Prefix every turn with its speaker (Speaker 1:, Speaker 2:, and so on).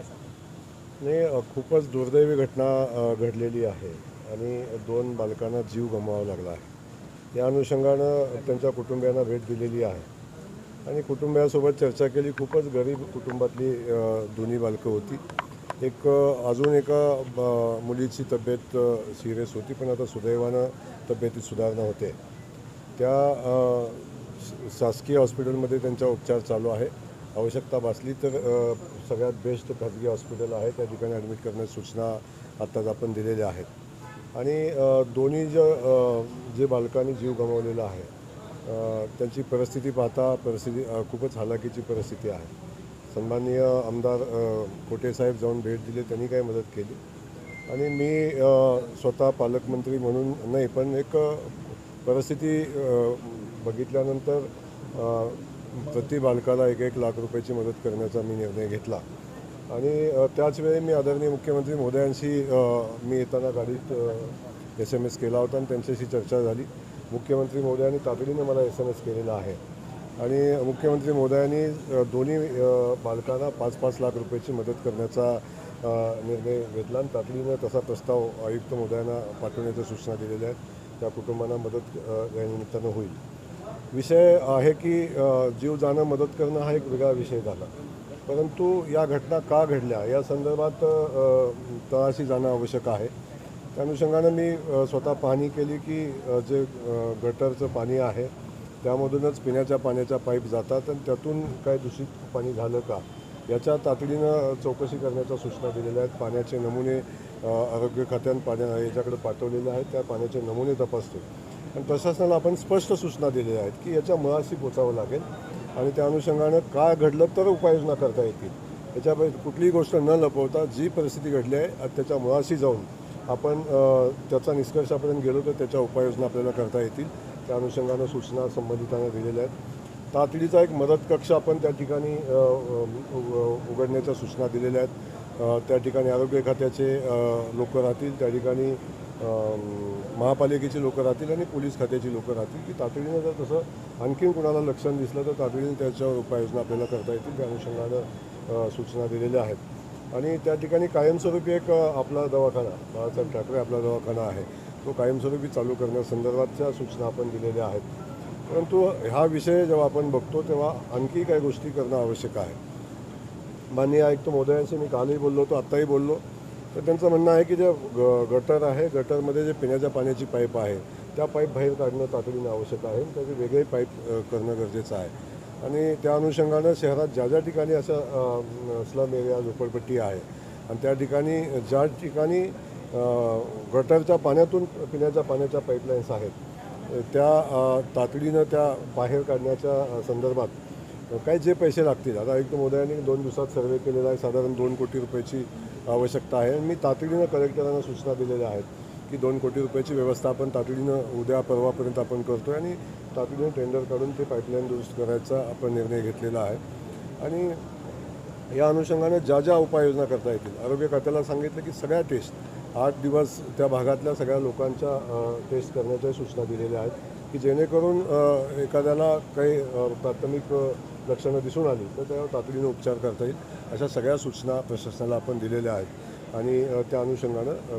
Speaker 1: काय
Speaker 2: नाही खूपच दुर्दैवी घटना घडलेली आहे आणि दोन बालकांना जीव गमवावा लागला आहे. या अनुषंगानं त्यांच्या कुटुंबियांना भेट दिलेली आहे आणि कुटुंबियासोबत चर्चा केली. खूपच गरीब कुटुंबातली दोन्ही बालकं होती. एक अजून एका मुलीची तब्येत सिरियस होती पण आता सुदैवानं तब्येतीत सुधारणा होते. त्या शासकीय हॉस्पिटलमध्ये त्यांचा उपचार चालू आहे. आवश्यकता भासली तर सगळ्यात बेस्ट खाजगी हॉस्पिटल आहे. त्या ठिकाणी ॲडमिट करण्याची सूचना आत्ताच आपण दिलेल्या आहेत. आणि दोन्ही ज जे बालकांनी जीव गमावलेला आहे त्यांची परिस्थिती पाहता परिस्थिती खूपच हालाकीची परिस्थिती आहे. सन्माननीय आमदार कोटेसाहेब जाऊन भेट दिली त्यांनी काही मदत केली. आणि मी स्वतः पालकमंत्री म्हणून नाही पण एक परिस्थिती बघितल्यानंतर प्रति बालकाला एक एक लाख रुपयाची मदत करण्याचा मी निर्णय घेतला. आणि त्याचवेळी मी आदरणीय मुख्यमंत्री मोदयांशी मी येताना गाडीत एस एम एस केला होता आणि त्यांच्याशी चर्चा झाली. मुख्यमंत्री मोदयांनी तातडीने मला एस एम एस केलेला आहे. आणि मुख्यमंत्री मोदयांनी दोन्ही बालकांना पाच पाच लाख रुपयाची मदत करण्याचा निर्णय घेतला आणि तातडीनं तसा प्रस्ताव आयुक्त महोदयांना पाठवण्याच्या सूचना दिलेल्या आहेत. त्या कुटुंबांना मदत या निमित्तानं होईल. विषय आहे की जीव जाणं मदत करणं हा एक वेगळा विषय झाला. परंतु या घटना का घडल्या? या संदर्भात तळाशी जाणं आवश्यक आहे. त्या अनुषंगानं मी स्वतः पाहणी केली की जे गटरचं पाणी आहे त्यामधूनच पिण्याच्या पाण्याच्या पाईप जातात आणि त्यातून काय दूषित पाणी झालं का? याच्या तातडीनं चौकशी करण्याच्या सूचना दिलेल्या आहेत. पाण्याचे नमुने आरोग्य खात्यानं पाण्या याच्याकडे पाठवलेले आहेत. त्या पाण्याचे नमुने तपासतो पण प्रशासनाला आपण स्पष्ट सूचना दिलेल्या आहेत की याच्या मुळाशी पोचावं लागेल आणि त्या अनुषंगानं काय घडलं तर उपाययोजना करता येतील. याच्यापैकी कुठलीही गोष्ट न लपवता जी परिस्थिती घडली आहे त्याच्या मुळाशी जाऊन आपण त्याचा निष्कर्षापर्यंत गेलो तर त्याच्या उपाययोजना आपल्याला करता येतील. त्या अनुषंगानं सूचना संबंधितांना दिलेल्या आहेत. तातडीचा एक मदत कक्ष आपण त्या ठिकाणी उघडण्याच्या सूचना दिलेल्या आहेत. त्या ठिकाणी आरोग्य खात्याचे लोक राहतील. त्या ठिकाणी महापालिकेची लोकं राहतील आणि पोलीस खात्याची लोकं राहतील की तातडीनं जर तसं आणखीन कुणाला लक्षण दिसलं तर तातडीने त्याच्यावर उपाययोजना आपल्याला करता येतील. त्या अनुषंगानं सूचना दिलेल्या आहेत. आणि त्या ठिकाणी कायमस्वरूपी एक आपला दवाखाना बाळासाहेब ठाकरे आपला दवाखाना आहे. तो कायमस्वरूपी चालू करण्यासंदर्भातच्या सूचना आपण दिलेल्या आहेत. परंतु हा विषय जेव्हा आपण बघतो तेव्हा आणखी काही गोष्टी करणं आवश्यक आहे. माननीय आयुक्त महोदयांशी मी कालही बोललो होतो आत्ताही बोललो. तर त्यांचं म्हणणं आहे की जे ग गटर आहे गटरमध्ये जे पिण्याच्या पाण्याची पाईप आहे त्या पाईप बाहेर काढणं तातडीनं आवश्यक आहे त्याचे वेगळे पाईप करणं गरजेचं आहे. आणि त्या अनुषंगानं शहरात ज्या ज्या ठिकाणी असं स्लम एरिया झोपडपट्टी आहे आणि त्या ठिकाणी ज्या ठिकाणी गटरच्या पाण्यातून पिण्याच्या पाण्याच्या पाईपलाईन्स आहेत त्या तातडीनं त्या बाहेर काढण्याच्या संदर्भात काय जे पैसे लागतील आता आयुक्त महोदयांनी दोन दिवसात सर्वे केलेला आहे साधारण दोन कोटी रुपयाची आवश्यकता आहे. मी तातडीनं कलेक्टरांना सूचना दिलेल्या आहेत की दोन कोटी रुपयाची व्यवस्था आपण तातडीनं उद्या परवापर्यंत आपण करतो आणि तातडीनं टेंडर काढून ते पाईपलाईन दुरुस्त करायचा आपण निर्णय घेतलेला आहे. आणि या अनुषंगाने ज्या ज्या उपाययोजना करता येतील आरोग्य खात्याला सांगितलं की सगळ्या टेस्ट आठ दिवस त्या भागातल्या सगळ्या लोकांच्या टेस्ट करण्याच्या सूचना दिलेल्या आहेत की जेणेकरून एखाद्याला काही प्राथमिक लक्षणं दिसून आली तर त्यावर तातडीने उपचार करता येईल. अशा सगळ्या सूचना प्रशासनाला आपण दिलेल्या आहेत. आणि त्या अनुषंगानं